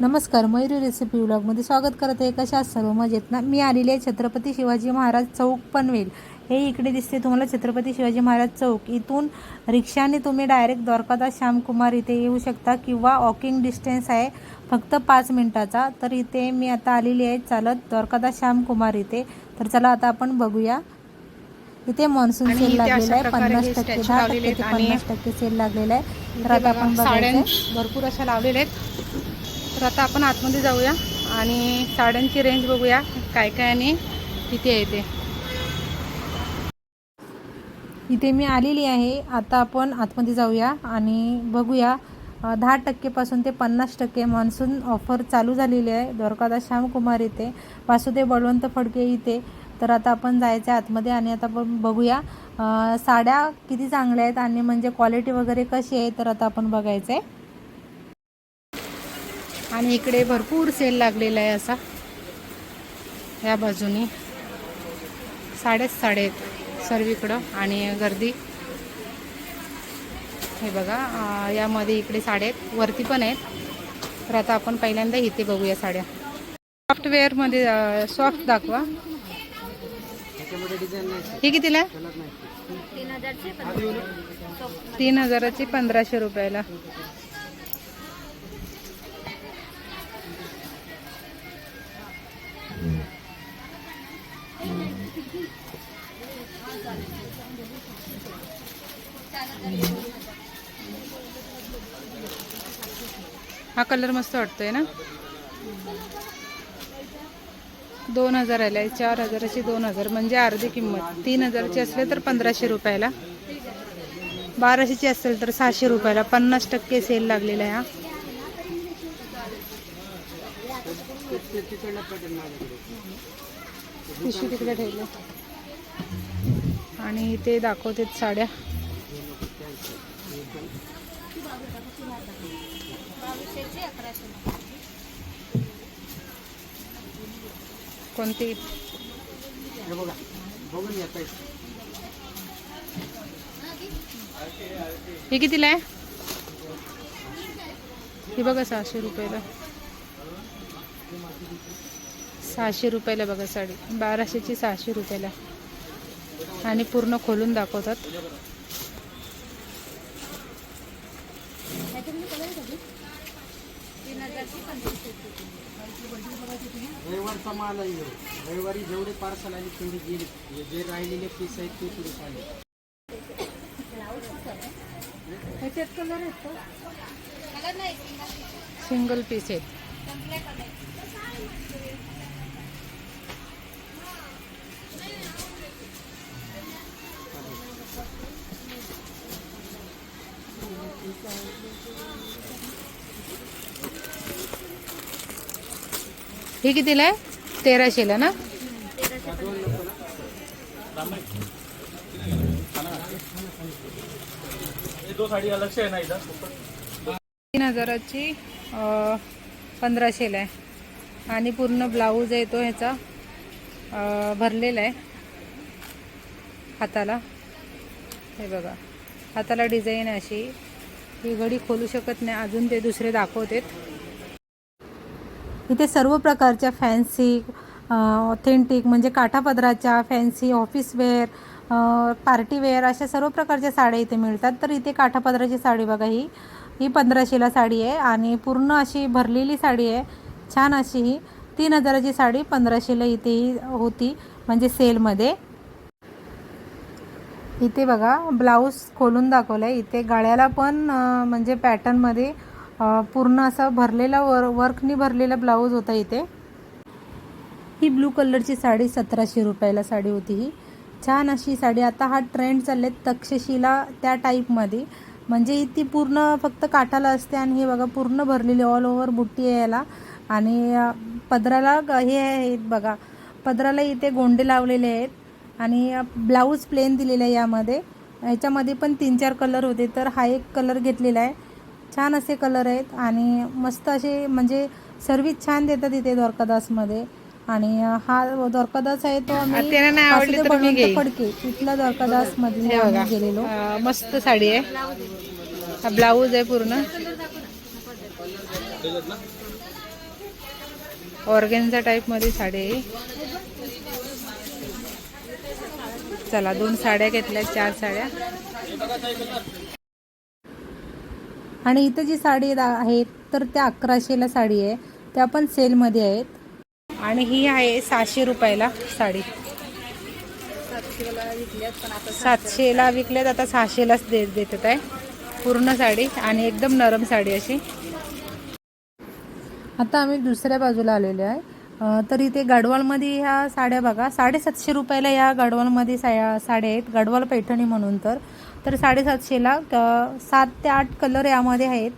नमस्कार मयुरी रेसिपी व्लॉगमध्ये स्वागत करत आहे. कशा सर्व? मजेत ना? मी आलेली आहे छत्रपती शिवाजी महाराज चौक पनवेल. हे इकडे दिसते तुम्हाला छत्रपती शिवाजी महाराज चौक. इथून रिक्षाने तुम्ही डायरेक्ट द्वारकादास श्यामकुमार इथे येऊ शकता किंवा वॉकिंग डिस्टन्स आहे फक्त पाच मिनिटाचा. तर इथे मी आता आलेली आहे. चालत द्वारकादास श्यामकुमार इथे. तर चला आता आपण बघूया. इथे मान्सून सेल लागलेला आहे. पन्नास टक्के दहा टक्के ते पन्नास टक्के सेल लागलेला आहे. तर आता आपण साड्या बघायचं भरपूर अशा लावलेल्या आहेत. तर आता आपण आतमध्ये जाऊया आणि साड्यांची रेंज बघूया काय काय आणि किती आहे ते. इथे मी आलेली आहे. आता आपण आतमध्ये जाऊया आणि बघूया दहा टक्केपासून ते पन्नास टक्के मान्सून ऑफर चालू झालेली आहे. द्वारकादास श्यामकुमार इथे वासुदेव बळवंत फडके इथे. तर आता आपण जायचं आहे आतमध्ये आणि आता आपण बघूया साड्या किती चांगल्या आहेत आणि म्हणजे क्वालिटी वगैरे कशी आहे तर आता आपण बघायचं आहे आणि इकडे भरपूर सेल लागलेला आहे असा. या बाजूनी. साडेच साडे आहेत सर्वीकडं आणि गर्दी. हे बघा यामध्ये इकडे साड्या आहेत वरती पण आहेत. तर आता आपण पहिल्यांदा इथे बघूया साड्या. सॉफ्टवेअरमध्ये सॉफ्ट दाखवा. हे कितीला? आहे? तीन हजाराची पंधराशे रुपयाला. हा कलर मस्त वाटतोय ना? दोन हजार आहे चार हजाराची दोन हजार म्हणजे अर्धी किंमत. तीन हजाराची असले तर पंधराशे रुपयाला. बाराशेची असेल तर सहाशे रुपयाला. पन्नास टक्के सेल लागलेला आहे हा. पिशवी तिकडे ठेवलं. आणि ते दाखवतेत साड्या. कोणती? हे कितीला आहे? हे बघा सहाशे रुपयाला. सहाशे रुपयाला बघा साडी. बाराशेची सहाशे रुपयाला. आणि पूर्ण खोलून दाखवतात. रविवारचा माल आहे. रविवारी जेवढे पार्सल आले तेवढे गेले. जे राहिलेले पीस आहेत ते पुढे आले सिंगल पीस आहेत हे कितीला आहे? तेराशेला ना? तीन हजाराची पंधराशेला आहे. आणि पूर्ण ब्लाऊज आहे तो ह्याचा भरलेला आहे. हाताला. हे बघा. हाताला डिझाईन अशी. ही घडी खोलू शकत नाही. अजून ते दुसरे दाखवतेत. इथे सर्व प्रकारच्या फॅन्सी ऑथेंटिक म्हणजे काठापदराच्या fancy office wear party wear अशा सर्व प्रकारच्या साड्या इथे मिळतात. तर इथे काठापदराची साडी बघा ही. ही पंधराशेला साडी आहे आणि पूर्ण अशी भरलेली साडी आहे. छान अशी ही. तीन हजाराची साडी पंधराशेला इथे ही होती म्हणजे सेलमध्ये इथे बघा ब्लाऊज खोलून दाखवलं आहे इथे गळ्याला पण म्हणजे पॅटर्नमध्ये पूर्ण असा भरलेला वर वर्कनी भरलेला ब्लाऊज होता इथे. ही ब्लू कलरची साडी सतराशे रुपयाला साडी होती ही. छान अशी साडी. आता हा ट्रेंड चालले तक्षशिला त्या टाईपमध्ये म्हणजे ती पूर्ण फक्त काठाला असते आणि हे बघा पूर्ण भरलेली ऑल ओव्हर बुट्टी आहे याला. आणि पदराला ग- हे आहेत बघा पदराला इथे गोंडे लावलेले आहेत. आणि ब्लाऊज प्लेन दिलेला आहे यामध्ये. ह्याच्यामध्ये पण तीन चार कलर होते. तर हा एक कलर घेतलेला आहे. छान असे कलर आहेत आणि मस्त असे म्हणजे सर्विस छान देतात इथे द्वारकादासमध्ये. आणि हा द्वारकादास आहे तो आम्ही. फडके तिथला द्वारकादासमध्ये गेलेलो. मस्त साडी आहे. हा ब्लाऊज आहे पूर्ण. ऑर्गेन्झा टाईपमध्ये साडी आहे चला दोन साड्या घेतल्या चार साड्या. आणि इथं जी साडी आहेत आहे तर त्या अकराशेला साडी आहे. त्या पण सेलमध्ये आहेत. आणि ही आहे सहाशे रुपयाला साडी. सातशेला विकल्यात आता सहाशेलाच दे देतात आहे. पूर्ण साडी आणि एकदम नरम साडी अशी. आता आम्ही दुसऱ्या बाजूला आलेलो आहे. तर इथे गडवालमध्ये ह्या साड्या बघा. साडेसातशे रुपयाला या गडवालमध्ये साया साड्या आहेत. गडवाल पैठणी म्हणून तर. तर साडेसातशेला क- सात ते आठ कलर यामध्ये आहेत.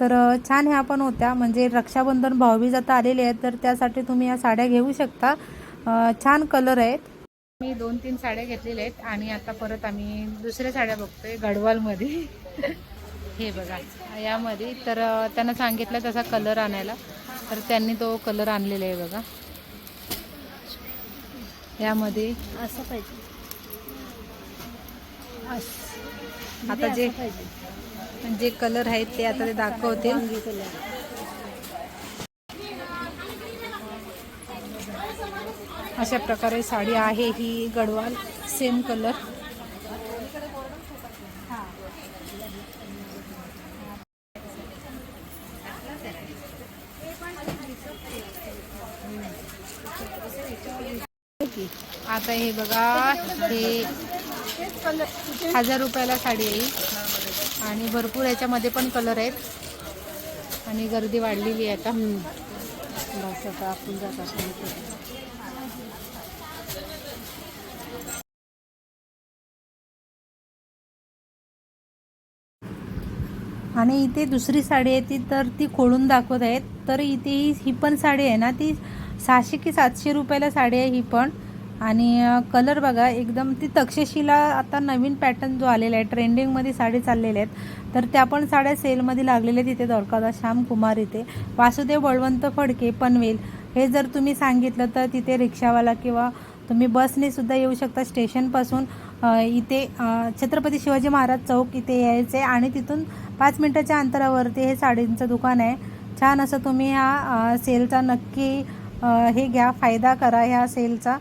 तर छान ह्या पण होत्या. म्हणजे रक्षाबंधन भाऊबीज आता आलेले आहेत तर त्यासाठी तुम्ही या साड्या घेऊ शकता. छान कलर आहेत. मी दोन तीन साड्या घेतलेल्या आहेत आणि आता परत आम्ही दुसऱ्या साड्या बघतोय गडवालमध्ये. हे बघा यामध्ये. तर त्यांना सांगितलं तसा कलर आणायला. तर त्यांनी तो कलर आणलेला आहे बघा. यामध्ये. असं पाहिजे. आता जे जे कलर आहेत ते आता ते दाखवतील. अशा प्रकारे साडी आहे ही गडवाल सेम कलर आता हे बघा हे हजार रुपयाला साडी आहे आणि भरपूर याच्यामध्ये पण कलर आहेत. आणि गर्दी वाढलेली आहे आता. बस आता आपण जात असणार आणि इथे दुसरी साडी आहे ती तर ती खोलून दाखवत आहेत. तर इथे ही ही पण साडी आहे ना ती सहाशे की सातशे रुपयाला साडी आहे ही पण. आणि कलर बघा एकदम ती तक्षशिला आता नवीन पॅटर्न जो आलेला आहे ट्रेंडिंगमध्ये साडी चाललेल्या आहेत तर त्या पण साड्या सेलमध्ये लागलेल्या आहेत इथे द्वारकादास श्याम कुमार इथे. वासुदेव बळवंत फडके पनवेल हे जर तुम्ही सांगितलं तर तिथे रिक्षावाला किंवा तुम्ही बसने सुद्धा येऊ शकता स्टेशनपासून इथे छत्रपती शिवाजी महाराज चौक इथे यायचे आणि तिथून पाच मिनटाच्या अंतरावरती हे साडींचं दुकान आहे. छान असं तुम्ही ह्या सेलचा नक्की हे घ्या फायदा करा ह्या सेलचा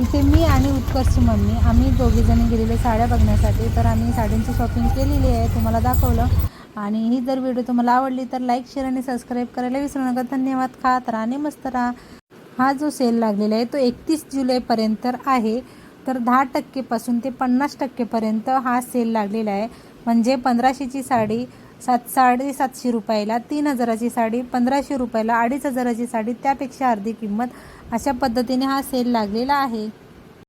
इथे मी आणि उत्कर्षची मम्मी आम्ही दोघीजणी गेलेले साड्या बघण्यासाठी. तर आम्ही साड्यांची शॉपिंग केलेली आहे तुम्हाला दाखवलं. आणि ही जर व्हिडिओ तुम्हाला आवडली तर लाईक शेअर आणि सबस्क्राईब करायला विसरू नका. धन्यवाद. खात राहा आणि मस्त राहा. हा जो सेल लागलेला आहे तो एकतीस जुलैपर्यंत आहे. तर दहा टक्केपासून ते पन्नास टक्केपर्यंत हा सेल लागलेला आहे. म्हणजे पंधराशेची साडी सात साडेसातशे रुपयाला तीन हजाराची साडी पंधराशे रुपयाला अडीच हजाराची साडी त्यापेक्षा अर्धी किंमत अशा पद्धतीने हा सेल लागलेला आहे.